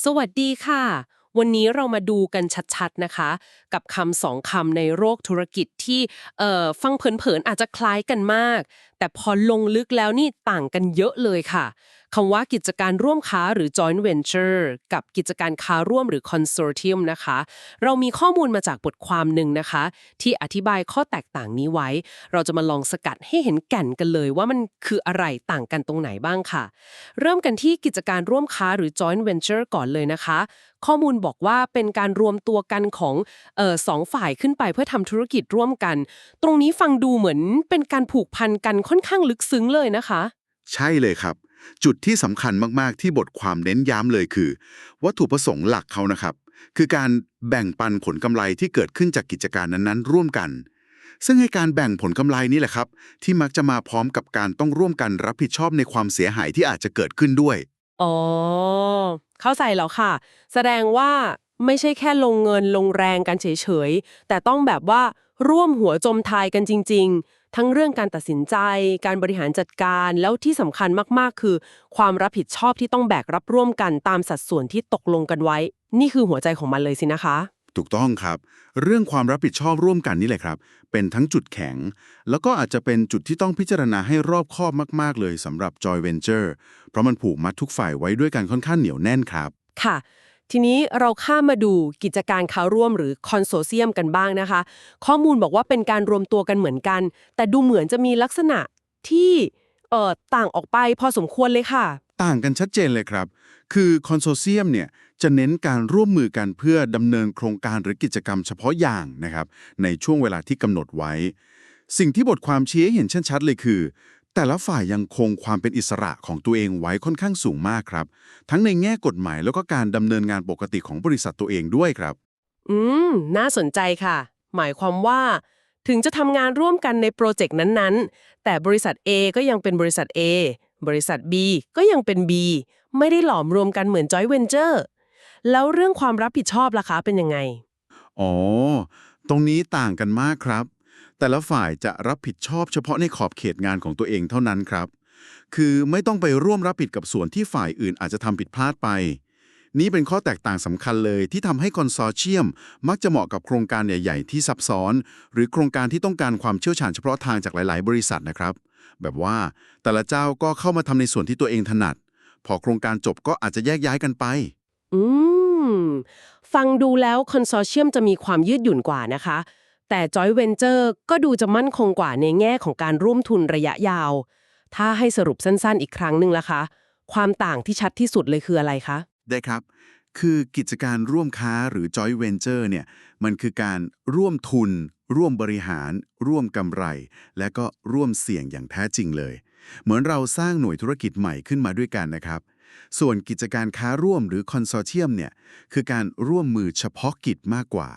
สวัสดีค่ะ วันนี้เรามาดูกันชัดๆนะคะ กับคำสองคำในโรคธุรกิจที่เอ่อฟังเผินๆอาจจะคล้ายกันมาก แต่พอลงลึกแล้วนี่ต่างกันเยอะเลยค่ะ คำว่ากิจการร่วมค้าหรือ joint venture กับกิจการค้าร่วมหรือ consortium นะคะ เรามีข้อมูลมาจากบทความหนึ่งนะคะ ที่อธิบายข้อแตกต่างนี้ไว้ เราจะมาลองสกัดให้เห็นแก่นกันเลยว่ามันคืออะไรต่างกันตรงไหนบ้างค่ะ เริ่มกันที่กิจการร่วมค้าหรือ joint venture ก่อนเลยนะคะ ข้อมูลบอกว่าเป็นการรวมตัวกันของออสองฝ่ายขึ้นไปเพื่อทำธุรกิจร่วมกัน ตรงนี้ฟังดูเหมือนเป็นการผูกพันกันค่อนข้างลึกซึ้งเลยนะคะ ใช่เลยครับ จุดที่สำคัญมากๆที่บทความเน้นย้ำเลยคือ วัตถุประสงค์หลักเขานะครับ คือการแบ่งปันผลกำไรที่เกิดขึ้นจากกิจการนั้นๆ ร่วมกัน ซึ่งให้การแบ่งผลกำไรนี่แหละครับ ที่มักจะมาพร้อมกับการต้องร่วมกันรับผิดชอบในความเสียหายที่อาจจะเกิดขึ้นด้วยอ๋อเข้าใจแล้วค่ะ แสดงว่าไม่ใช่แค่ลงเงินลงแรงกันเฉยๆ แต่ต้องแบบว่าร่วมหัวจมทายกันจริงๆ ทั้งเรื่องการตัดสินใจ การบริหารจัดการ แล้วที่สำคัญมากๆ คือ ความรับผิดชอบที่ต้องแบกรับร่วมกันตามสัดส่วนที่ตกลงกันไว้ นี่คือหัวใจของมันเลยสินะคะ ถูกต้องครับ เรื่องความรับผิดชอบร่วมกันนี่แหละครับ เป็นทั้งจุดแข็ง แล้วก็อาจจะเป็นจุดที่ต้องพิจารณาให้รอบคอบมากๆ เลยสำหรับ Joy Venture เพราะมันผูกมัดทุกฝ่ายไว้ด้วยกันค่อนข้างเหนียวแน่นครับ ค่ะ ทีนี้เราข้ามมาดูกิจการค้าร่วมหรือคอนโซเซียมกันบ้างนะคะ ข้อมูลบอกว่าเป็นการรวมตัวกันเหมือนกัน แต่ดูเหมือนจะมีลักษณะที่เอ่อต่างออกไปพอสมควรเลยค่ะ ต่างกันชัดเจนเลยครับ คือคอนโซเซียมเนี่ยจะเน้นการร่วมมือกันเพื่อดำเนินโครงการหรือกิจกรรมเฉพาะอย่างนะครับ ในช่วงเวลาที่กำหนดไว้ สิ่งที่บทความชี้ให้เห็นชัดๆเลยคือ แต่ละฝ่ายยังคงความเป็นอิสระของตัวเองไว้ค่อนข้างสูงมากครับ ทั้งในแง่กฎหมายแล้วก็การดำเนินงานปกติของบริษัทตัวเองด้วยครับ อืม น่าสนใจค่ะ หมายความว่า ถึงจะทำงานร่วมกันในโปรเจกต์นั้นๆ แต่บริษัท A ก็ยังเป็นบริษัท A บริษัท B ก็ยังเป็น B ไม่ได้หลอมรวมกันเหมือน joint venture แล้วเรื่องความรับผิดชอบล่ะคะเป็นยังไง อ๋อ ตรงนี้ต่างกันมากครับ แต่ละฝ่ายจะรับผิดชอบเฉพาะในขอบเขตงานของตัวเองเท่านั้นครับ คือไม่ต้องไปร่วมรับผิดกับส่วนที่ฝ่ายอื่นอาจจะทำผิดพลาดไป นี่เป็นข้อแตกต่างสำคัญเลยที่ทำให้คอนซอร์เชียม มักจะเหมาะกับโครงการใหญ่ ๆ ที่ซับซ้อน หรือโครงการที่ต้องการความเชี่ยวชาญเฉพาะทางจากหลาย ๆ บริษัทนะครับ แบบว่าแต่ละเจ้าก็เข้ามาทำในส่วนที่ตัวเองถนัด พอโครงการจบก็อาจจะแยกย้ายกันไป อืม ฟังดูแล้วคอนโซเชียมจะมีความยืดหยุ่นกว่านะคะ แต่ Joint Venture ก็ดูจะมั่นคงกว่าในแง่ของการร่วมทุนระยะยาว ถ้าให้สรุปสั้นๆ อีกครั้งหนึ่งละคะ ความต่างที่ชัดที่สุดเลยคืออะไรคะ ได้ครับ คือกิจการร่วมค้าหรือ joint venture เนี่ยมันคือการร่วมทุน ร่วมบริหาร ร่วมกำไร และก็ร่วมเสี่ยงอย่างแท้จริงเลย เหมือนเราสร้างหน่วยธุรกิจใหม่ขึ้นมาด้วยกันนะครับส่วนกิจการค้าร่วมหรือคอนโซเชียมเนี่ยคือการร่วมมือเฉพาะกิจมากกว่า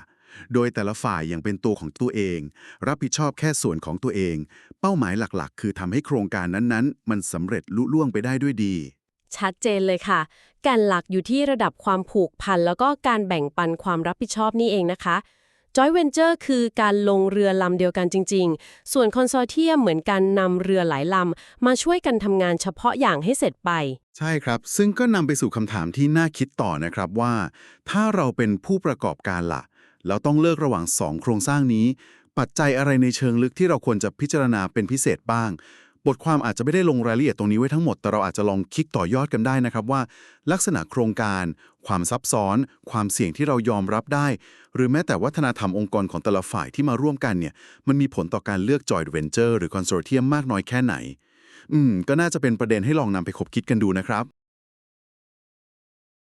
โดยแต่ละฝ่ายยังเป็นตัวของตัวเอง รับผิดชอบแค่ส่วนของตัวเอง เป้าหมายหลักๆ คือทำให้โครงการนั้นๆ มันสำเร็จลุล่วงไปได้ด้วยดี ชัดเจนเลยค่ะแก่นหลักอยู่ที่ระดับความผูกพันแล้วก็การแบ่งปันความรับผิดชอบนี่เองนะคะ Joint Venture คือการลงเรือลำเดียวกันจริง ๆ ส่วนคอนโซเทียมเหมือนการนำเรือหลายลำ มาช่วยกันทำงานเฉพาะอย่างให้เสร็จไป ใช่ครับ ซึ่งก็นำไปสู่คำถามที่น่าคิดต่อนะครับว่า ถ้าเราเป็นผู้ประกอบการล่ะ แล้วต้องเลือกระหว่าง 2 โครงสร้างนี้ ปัจจัยอะไรในเชิงลึกที่เราควรจะพิจารณาเป็นพิเศษบ้าง บทความอาจจะไม่ได้ลงรายละเอียดตรงนี้ไว้ทั้งหมด แต่เราอาจจะลองคิดต่อยอดกันได้นะครับว่า ลักษณะโครงการ ความซับซ้อน ความเสี่ยงที่เรายอมรับได้ หรือแม้แต่วัฒนธรรมองค์กรของแต่ละฝ่ายที่มาร่วมกันเนี่ยมันมีผลต่อการเลือก joint venture หรือ consortium มากน้อยแค่ไหน อืมก็น่าจะเป็นประเด็นให้ลองนำไปคบคิดกันดูนะครับ